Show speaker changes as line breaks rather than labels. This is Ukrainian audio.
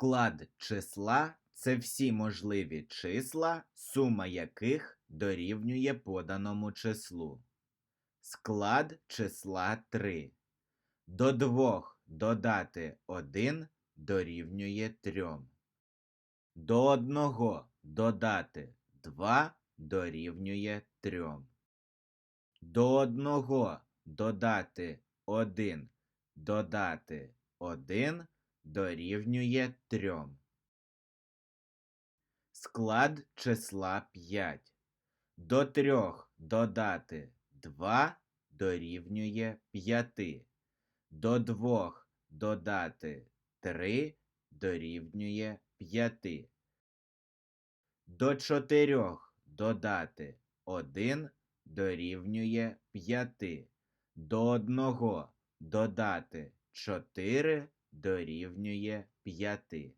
Склад числа це всі можливі числа, сума яких дорівнює поданому числу. Склад числа 3. До двох додати 1 дорівнює 3. До одного додати 2 дорівнює 3. До одного додати 1 додати 1 дорівнює 3. Склад числа 5. До 3 додати 2 дорівнює 5. До 2 додати 3 дорівнює 5. До 4 додати 1 дорівнює 5. До 1 додати 4 дорівнює 5.